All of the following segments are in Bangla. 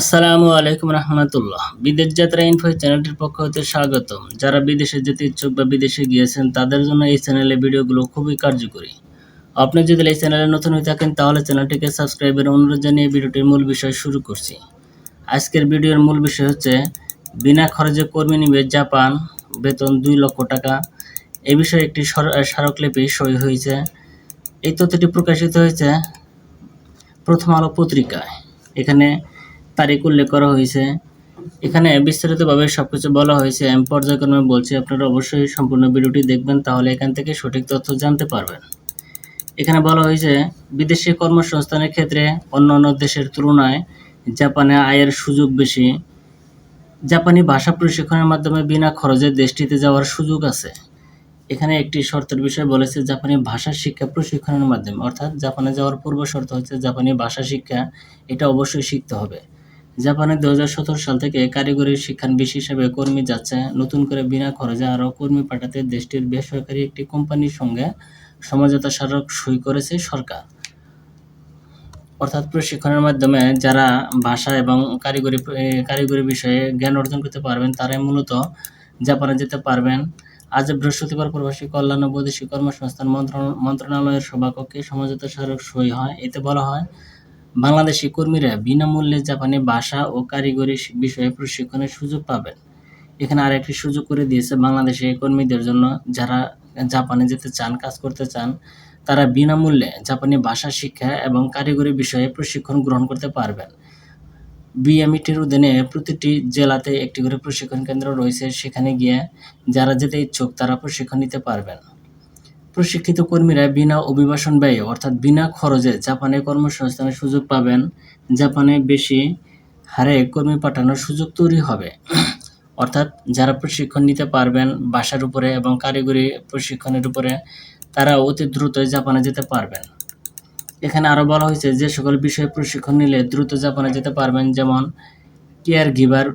আসসালামু আলাইকুম রহমতুল্লাহ। বিদেশ যাত্রা ইনফো চ্যানেলটির পক্ষ হতে স্বাগতম। যারা বিদেশে যেতে ইচ্ছুক বা বিদেশে গিয়েছেন, তাদের জন্য এই চ্যানেলের ভিডিওগুলো খুবই কার্যকরী। আপনি যদি এই চ্যানেলে নতুন হয়ে থাকেন, তাহলে চ্যানেলটিকে সাবস্ক্রাইবের অনুরোধ জানিয়ে ভিডিওটির মূল বিষয় শুরু করছি। আজকের ভিডিওর মূল বিষয় হচ্ছে, বিনা খরচে কর্মী নিবে জাপান, বেতন দুই লক্ষ টাকা। এ বিষয়ে একটি স্মারকলিপি সই হয়েছে। এই তথ্যটি প্রকাশিত হয়েছে প্রথম আলো পত্রিকায়। এখানে তারিখ উল্লেখ করা হয়েছে। এখানে বিস্তারিতভাবে সব কিছু বলা হয়েছে। আমি পর্যায়ক্রমে বলছি, আপনারা অবশ্যই সম্পূর্ণ ভিডিওটি দেখবেন, তাহলে এখান থেকে সঠিক তথ্য জানতে পারবেন। এখানে বলা হয়েছে, বিদেশি কর্মসংস্থানের ক্ষেত্রে অন্যান্য দেশের তুলনায় জাপানে আয়ের সুযোগ বেশি। জাপানি ভাষা প্রশিক্ষণের মাধ্যমে বিনা খরচে দেশটিতে যাওয়ার সুযোগ আছে। এখানে একটি শর্তের বিষয় বলেছে, জাপানি ভাষা শিক্ষা প্রশিক্ষণের মাধ্যমে। অর্থাৎ, জাপানে যাওয়ার পূর্ব শর্ত হচ্ছে জাপানি ভাষা শিক্ষা, এটা অবশ্যই শিখতে হবে। জাপানে দু হাজার সতেরো সাল থেকে কারিগরি শিক্ষানবিশ হিসেবে কর্মী যাচ্ছে। নতুন করে বিনা খরচে আরও কর্মী পাঠাতে দেশটির বেসরকারি একটি কোম্পানির সঙ্গে সমঝোতা স্মারক সই করেছে সরকার। অর্থাৎ প্রশিক্ষণের মাধ্যমে যারা ভাষা এবং কারিগরি কারিগরি বিষয়ে জ্ঞান অর্জন করতে পারবেন, তারাই মূলত জাপানে যেতে পারবেন। আজ বৃহস্পতিবার প্রবাসী কল্যাণ ও বৈদেশিক কর্মসংস্থান মন্ত্রণ- মন্ত্রণালয়ের সভাকক্ষে সমঝোতা স্মারক সই হয়। এতে বলা হয় বাংলাদেশি কর্মীরা বিনামূল্যে জাপানি ভাষা ও কারিগরি বিষয়ে প্রশিক্ষণের সুযোগ পাবেন। এখানে আরেকটি সুযোগ করে দিয়েছে বাংলাদেশি কর্মীদের জন্য যারা জাপানে যেতে চান, কাজ করতে চান, তারা বিনামূল্যে জাপানি ভাষা শিক্ষা এবং কারিগরি বিষয়ে প্রশিক্ষণ গ্রহণ করতে পারবেন। বিএমইটির অধীনে প্রতিটি জেলাতে একটি করে প্রশিক্ষণ কেন্দ্র রয়েছে। সেখানে গিয়ে যারা যেতে ইচ্ছুক, তারা প্রশিক্ষণ নিতে পারবেন। প্রশিক্ষিত কর্মীরা বিনা অভিবাসন ব্যয়ে, অর্থাৎ বিনা খরচে জাপানে কর্মসংস্থানের সুযোগ পাবেন। জাপানে বেশি হারে কর্মী পাঠানোর সুযোগ তৈরি হবে। অর্থাৎ যারা প্রশিক্ষণ নিতে পারবেন ভাষার উপরে এবং কারিগরি প্রশিক্ষণের উপরে তারা অতি দ্রুত জাপানে যেতে পারবেন। এখানে আরও বলা হয়েছে যে সকল বিষয়ে প্রশিক্ষণ নিলে দ্রুত জাপানে যেতে পারবেন, যেমন caregiver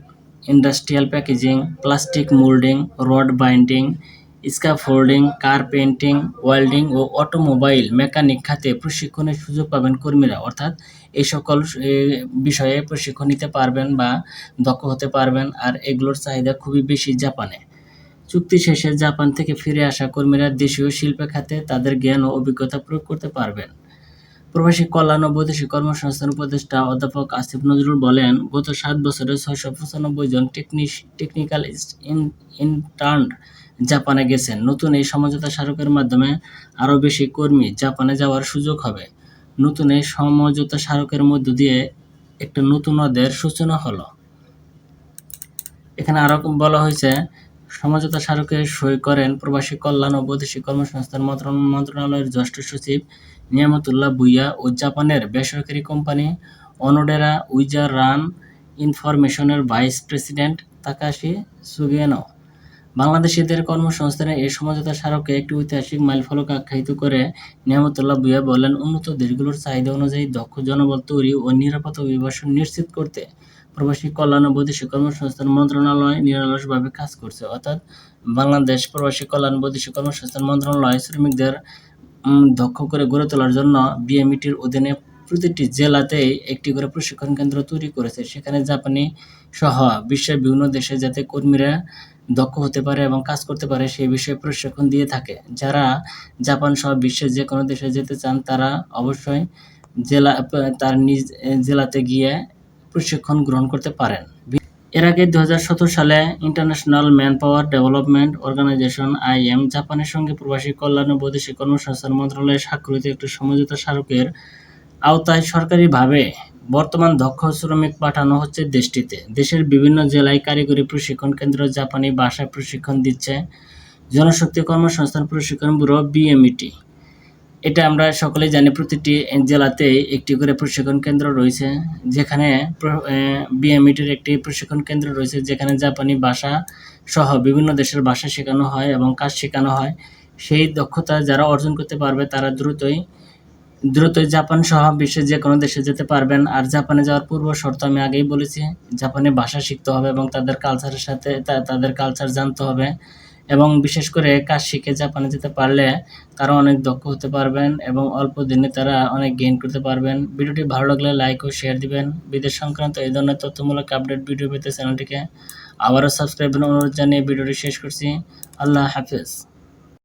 industrial packaging, plastic moulding, rod binding scaffolding car painting welding ও অটোমোবাইল মেকানিক খাতে প্রশিক্ষণের সুযোগ পাবেন কর্মীরা। অর্থাৎ এই সকল বিষয়ে প্রশিক্ষণ নিতে পারবেন বা দক্ষ হতে পারবেন আর এগুলোর চাহিদা খুবই বেশি জাপানে। চুক্তি শেষে জাপান থেকে ফিরে আসা কর্মীরা দেশীয় শিল্প খাতে তাদের জ্ঞান ও অভিজ্ঞতা প্রয়োগ করতে পারবেন। প্রবাসী কল্যাণ ও বৈদেশিক কর্মসংস্থান উপদেষ্টা অধ্যাপক আসিফ নজরুল বলেন, গত সাত বছরে ছয়শো পঁচানব্বই জন টেকনিশ, টেকনিক্যাল ইন্টার্ন জাপানে গেছেন। নতুন এই সমঝোতা স্মারকের মাধ্যমে আরও বেশি কর্মী জাপানে যাওয়ার সুযোগ হবে। নতুন এই সমঝোতা স্মারকের মধ্য দিয়ে একটা নতুন অধ্যায়ের সূচনা হলো। এখানে আরও বলা হয়েছে, সমঝোতা স্মারকে সই করেন প্রবাসী কল্যাণ ও বৈদেশিক কর্মসংস্থান মন্ত্রণালয়ের জ্যেষ্ঠ সচিব নিয়ামতুল্লাহ ভুইয়া ও জাপানের বেসরকারি কোম্পানি অনোডেরা উইজার রান ইনফরমেশনের ভাইস প্রেসিডেন্ট তাকাশি সুগিয়ানো বাংলাদেশিদের কর্মসংস্থানে এই সমঝোতা স্মারককে একটি ঐতিহাসিক মাইলফলক আখ্যায়িত করে নিয়ামতুল্লাহ ভুইয়া বলেন উন্নত দেশগুলোর চাহিদা অনুযায়ী দক্ষ জনবল তৈরি ও নিরাপদ অভিবাসন নিশ্চিত করতে প্রবাসী কল্যাণ ও বৈদেশিক কর্মসংস্থান মন্ত্রণালয় নিরলসভাবে কাজ করছে। অর্থাৎ বাংলাদেশ প্রবাসী কল্যাণ বৈদেশিক কর্মসংস্থান মন্ত্রণালয় শ্রমিকদের দক্ষ করে গড়ে তোলার জন্য বিএমইটির অধীনে প্রতিটি জেলাতেই একটি করে প্রশিক্ষণ কেন্দ্র তৈরি করেছে। সেখানে জাপানি সহ বিশ্বের বিভিন্ন দেশে যাতে কর্মীরা দক্ষ হতে পারে এবং কাজ করতে পারে সেই বিষয়ে প্রশিক্ষণ দিয়ে থাকে। যারা জাপান সহ বিশ্বের যে কোনো দেশে যেতে চান, তারা অবশ্যই জেলা, তার নিজ জেলাতে গিয়ে প্রশিক্ষণ গ্রহণ করতে পারেন। এর আগে দু হাজার সতেরো সালে international manpower development organisation IM জাপানের সঙ্গে প্রবাসী কল্যাণ ও বৈদেশিক কর্মসংস্থান মন্ত্রণালয়ে স্বাক্ষরিত একটি সমঝোতা স্মারকের আওতায় সরকারিভাবে বর্তমান দক্ষ শ্রমিক পাঠানো হচ্ছে দেশটিতে। দেশের বিভিন্ন জেলায় কারিগরি প্রশিক্ষণ কেন্দ্র জাপানি ভাষায় প্রশিক্ষণ দিচ্ছে জনশক্তি কর্মসংস্থান প্রশিক্ষণ ব্যুরো বিএমইটি এটা আমরা সকলেই জানি, প্রতিটি জেলাতে একটি করে প্রশিক্ষণ কেন্দ্র রয়েছে। যেখানে বিএমইটির একটি প্রশিক্ষণ কেন্দ্র রয়েছে, যেখানে জাপানি ভাষা সহ বিভিন্ন দেশের ভাষা শেখানো হয় এবং কাজ শেখানো হয়। সেই দক্ষতা যারা অর্জন করতে পারবে, তারা দ্রুতই দ্রুতই জাপান সহ বিশ্বের যে কোনো দেশে যেতে পারবেন। আর জাপানে যাওয়ার পূর্ব শর্ত আমি আগেই বলেছি, জাপানে ভাষা শিখতে হবে এবং তাদের কালচারের সাথে তাদের কালচার জানতে হবে। এবং বিশেষ করে কাজ শিখে জাপানে যেতে পারলে তারা অনেক দক্ষ হতে পারবেন এবং অল্প দিনে তারা অনেক গেইন করতে পারবেন। ভিডিওটি ভালো লাগলে লাইক ও শেয়ার দিবেন। বিদেশ সংক্রান্ত এই ধরনের তথ্যমূলক আপডেট ভিডিও পেতে চ্যানেলটিকে আবারও সাবস্ক্রাইবের অনুরোধ জানিয়ে ভিডিওটি শেষ করছি। আল্লাহ হাফেজ।